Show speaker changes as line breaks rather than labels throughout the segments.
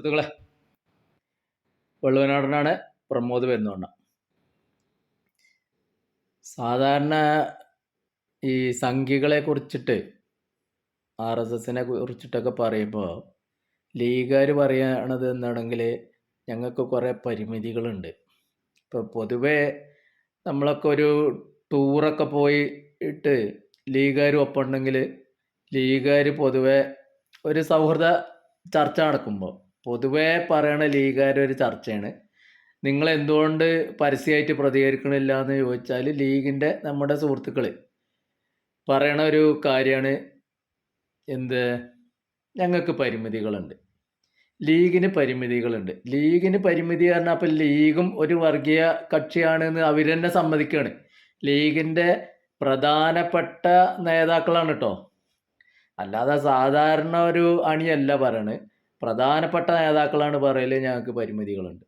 സുഹൃത്തുക്കളെ വെള്ളുവനാടനാണ് പ്രമോദ് വരുന്നോണ്ണ സാധാരണ ഈ സംഖ്യകളെ കുറിച്ചിട്ട് ആർ എസ് എസിനെ കുറിച്ചിട്ടൊക്കെ പറയുമ്പോൾ ലീഗുകാർ പറയണത് എന്നാണെങ്കിൽ ഞങ്ങൾക്ക് കുറേ പരിമിതികളുണ്ട്. ഇപ്പോൾ പൊതുവേ നമ്മളൊക്കെ ഒരു ടൂറൊക്കെ പോയിട്ട് ലീഗുകാർ ലീഗുകാർ ഒപ്പമുണ്ടെങ്കിൽ ലീഗുകാർ പൊതുവെ ഒരു സൗഹൃദ ചർച്ച നടക്കുമ്പോൾ പൊതുവേ പറയണ ലീഗുകാരുടെ ഒരു ചർച്ചയാണ്. നിങ്ങൾ എന്തുകൊണ്ട് പരസ്യമായിട്ട് പ്രതികരിക്കണില്ല എന്ന് ചോദിച്ചാൽ ലീഗിന്റെ നമ്മുടെ സുഹൃത്തുക്കൾ പറയണ ഒരു കാര്യമാണ് എന്ത്? ഞങ്ങൾക്ക് പരിമിതികളുണ്ട്. ലീഗിന് പരിമിതികളുണ്ട്. ലീഗിന് പരിമിതി പറഞ്ഞാൽ അപ്പം ലീഗും ഒരു വർഗീയ കക്ഷിയാണെന്ന് അവർ തന്നെ സമ്മതിക്കുകയാണ്. ലീഗിന്റെ പ്രധാനപ്പെട്ട നേതാക്കളാണ് കേട്ടോ. അല്ലാതെ സാധാരണ ഒരു അണിയല്ല പറയണത്. പ്രധാനപ്പെട്ട നേതാക്കളാണ് പറയൽ ഞങ്ങൾക്ക് പരിമിതികളുണ്ട്.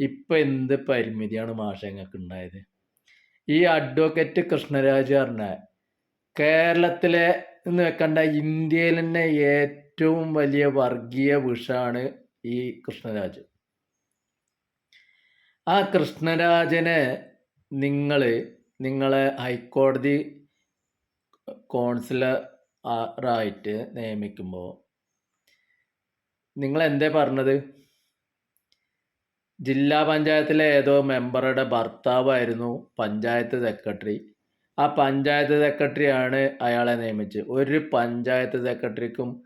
ഇപ്പം എന്ത് പരിമിതിയാണ് മാഷ ഞങ്ങൾക്ക് ഉണ്ടായത് ഈ അഡ്വക്കേറ്റ് കൃഷ്ണരാജ് പറഞ്ഞ കേരളത്തിലെ എന്ന് വെക്കണ്ട ഇന്ത്യയിൽ തന്നെ ഏറ്റവും വലിയ വർഗീയ വിഷാണ് ഈ കൃഷ്ണരാജ്. ആ കൃഷ്ണരാജനെ നിങ്ങൾ നിങ്ങളെ ഹൈക്കോടതി കോൺസിലറായിട്ട് നിയമിക്കുമ്പോൾ നിങ്ങൾ എന്തേ പറഞ്ഞത്? ജില്ലാ പഞ്ചായത്തിലെ ഏതോ മെമ്പറുടെ ഭർത്താവായിരുന്നു പഞ്ചായത്ത് സെക്രട്ടറി. ആ പഞ്ചായത്ത് സെക്രട്ടറിയാണ് അയാളെ നിയമിച്ചത്. ഒരു പഞ്ചായത്ത് സെക്രട്ടറിക്കും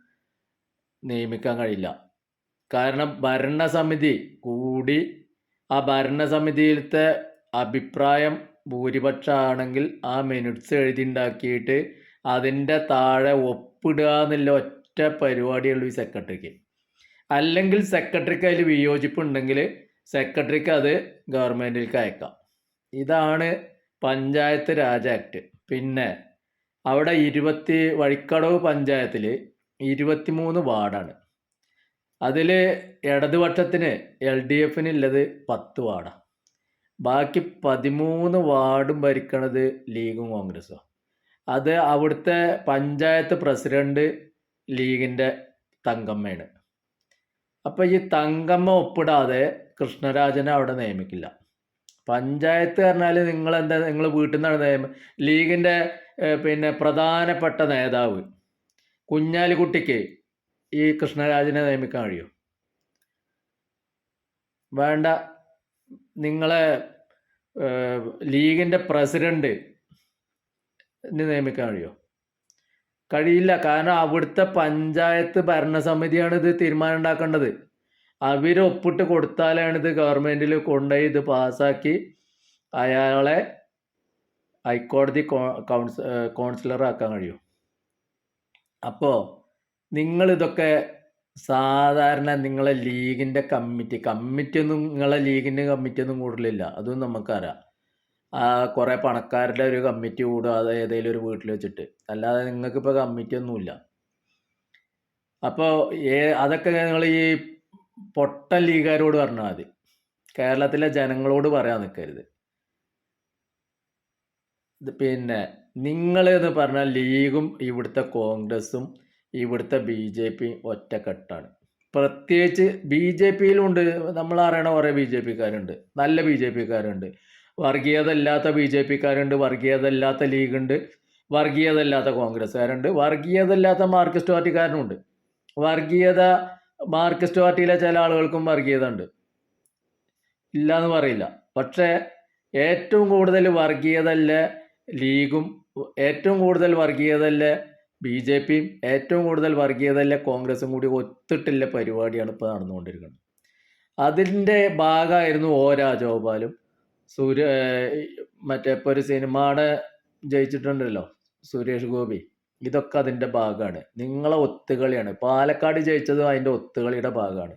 നിയമിക്കാൻ കഴിയില്ല. കാരണം ഭരണസമിതി കൂടി ആ ഭരണസമിതിയിലത്തെ അഭിപ്രായം ഭൂരിപക്ഷമാണെങ്കിൽ ആ മിനിറ്റ്സ് എഴുതിണ്ടാക്കിയിട്ട് അതിന്റെ താഴെ ഒപ്പിടുക എന്നുള്ള ഒറ്റ പരിപാടിയുള്ളൂ ഈ സെക്രട്ടറിക്ക്. അല്ലെങ്കിൽ സെക്രട്ടറിക്ക് അതിൽ വിയോജിപ്പുണ്ടെങ്കിൽ സെക്രട്ടറിക്ക് അത് ഗവൺമെന്റിലേക്ക് അയക്കാം. ഇതാണ് പഞ്ചായത്ത് രാജ് ആക്ട് പിന്നെ അവിടെ ഇരുപത്തി വഴിക്കടവ് പഞ്ചായത്തിൽ ഇരുപത്തിമൂന്ന് വാർഡാണ്. അതിൽ ഇടതുപക്ഷത്തിന് എൽ ഡി എഫിനുള്ളത് പത്ത് വാർഡാണ് ബാക്കി പതിമൂന്ന് വാർഡും ഭരിക്കണത് ലീഗും കോൺഗ്രസും അത് അവിടുത്തെ പഞ്ചായത്ത് പ്രസിഡന്റ് ലീഗിന്റെ തങ്കമ്മയാണ്. അപ്പോൾ ഈ തങ്കമ്മ ഒപ്പിടാതെ കൃഷ്ണരാജനെ അവിടെ നിയമിക്കില്ല. പഞ്ചായത്ത് പറഞ്ഞാൽ നിങ്ങൾ എന്താ നിങ്ങൾ വീട്ടിൽ നിന്നാണ് നിയമം ലീഗിന്റെ പിന്നെ പ്രധാനപ്പെട്ട നേതാവ് കുഞ്ഞാലിക്കുട്ടിക്ക് ഈ കൃഷ്ണരാജനെ നിയമിക്കാൻ കഴിയും? വേണ്ട. നിങ്ങളെ ലീഗിന്റെ പ്രസിഡന്റ് നിയമിക്കാൻ കഴിയുമോ കഴിയില്ല. കാരണം അവിടുത്തെ പഞ്ചായത്ത് ഭരണസമിതിയാണ് ഇത് തീരുമാനം ഉണ്ടാക്കേണ്ടത് അവർ ഒപ്പിട്ട് കൊടുത്താലാണ് ഇത് ഗവൺമെന്റിൽ കൊണ്ടുപോയി ഇത് പാസ്സാക്കി അയാളെ ഹൈക്കോടതി കൗൺസ് കൗൺസിലർ ആക്കാൻ കഴിയും. അപ്പോൾ നിങ്ങളിതൊക്കെ സാധാരണ നിങ്ങളെ ലീഗിന്റെ കമ്മിറ്റി കമ്മിറ്റി ഒന്നും നിങ്ങളെ ലീഗിന്റെ കമ്മിറ്റി ഒന്നും കൂടുതലില്ല അതും നമുക്കറിയാം. കുറേ പണക്കാരുടെ ഒരു കമ്മിറ്റി കൂടുക അത് ഏതെങ്കിലും ഒരു വീട്ടിൽ വെച്ചിട്ട്. അല്ലാതെ നിങ്ങൾക്കിപ്പോൾ കമ്മിറ്റി ഒന്നുമില്ല. അപ്പോൾ ഏ അതൊക്കെ നിങ്ങൾ ഈ പൊട്ട ലീഗുകാരോട് പറഞ്ഞാൽ മതി. കേരളത്തിലെ ജനങ്ങളോട് പറയാൻ നിൽക്കരുത് പിന്നെ നിങ്ങൾ എന്ന് പറഞ്ഞാൽ ലീഗും ഇവിടുത്തെ കോൺഗ്രസും ഇവിടുത്തെ ബി ജെ പിയും ഒറ്റക്കെട്ടാണ്. പ്രത്യേകിച്ച് ബി ജെ പിയിലുണ്ട്. നമ്മൾ അറിയണ കുറേ ബി ജെ പിക്കാരുണ്ട്. നല്ല ബി ജെ പിക്കാരുണ്ട്. വർഗീയത ഇല്ലാത്ത ബി ജെ പിക്കാരുണ്ട് വർഗീയത ഇല്ലാത്ത ലീഗുണ്ട് വർഗീയത ഇല്ലാത്ത കോൺഗ്രസ്സുകാരുണ്ട് വർഗീയത ഇല്ലാത്ത മാർക്സിസ്റ്റ് പാർട്ടിക്കാരനുണ്ട് വർഗീയത മാർക്സിസ്റ്റ് പാർട്ടിയിലെ ചില ആളുകൾക്കും വർഗീയത ഉണ്ട് ഇല്ല എന്ന് പറയില്ല. പക്ഷേ ഏറ്റവും കൂടുതൽ വർഗീയതല്ല ലീഗും ഏറ്റവും കൂടുതൽ വർഗീയതല്ല ബി ജെ പിയും ഏറ്റവും കൂടുതൽ വർഗീയതല്ല കോൺഗ്രസും കൂടി ഒത്തിട്ടുള്ള പരിപാടിയാണ് ഇപ്പോൾ നടന്നുകൊണ്ടിരിക്കുന്നത്. അതിന്റെ ഭാഗമായിരുന്നു ഓ രാജഗോപാലും സൂര്യ മറ്റേ ഇപ്പോൾ ഒരു സിനിമയുടെ ജയിച്ചിട്ടുണ്ടല്ലോ സുരേഷ് ഗോപി. ഇതൊക്കെ അതിന്റെ ഭാഗമാണ് നിങ്ങളെ ഒത്തുകളിയാണ്. പാലക്കാട് ജയിച്ചതും അതിന്റെ ഒത്തുകളിയുടെ ഭാഗമാണ്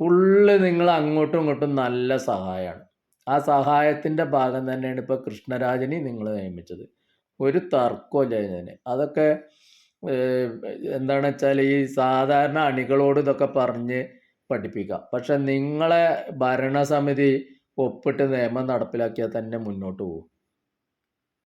ഫുള്ള് നിങ്ങൾ അങ്ങോട്ടും ഇങ്ങോട്ടും നല്ല സഹായമാണ് ആ സഹായത്തിന്റെ ഭാഗം തന്നെയാണ് ഇപ്പോൾ കൃഷ്ണരാജനെ നിങ്ങൾ നിയമിച്ചത്. ഒരു തർക്കമില്ല ഇതിന്. അതൊക്കെ എന്താണ് വെച്ചാൽ ഈ സാധാരണ അണികളോട് ഇതൊക്കെ പറഞ്ഞ് പഠിപ്പിക്കാം. പക്ഷെ നിങ്ങളെ ഭരണസമിതി ഒപ്പിട്ട് നിയമം നടപ്പിലാക്കിയാൽ തന്നെ മുന്നോട്ട് പോകും.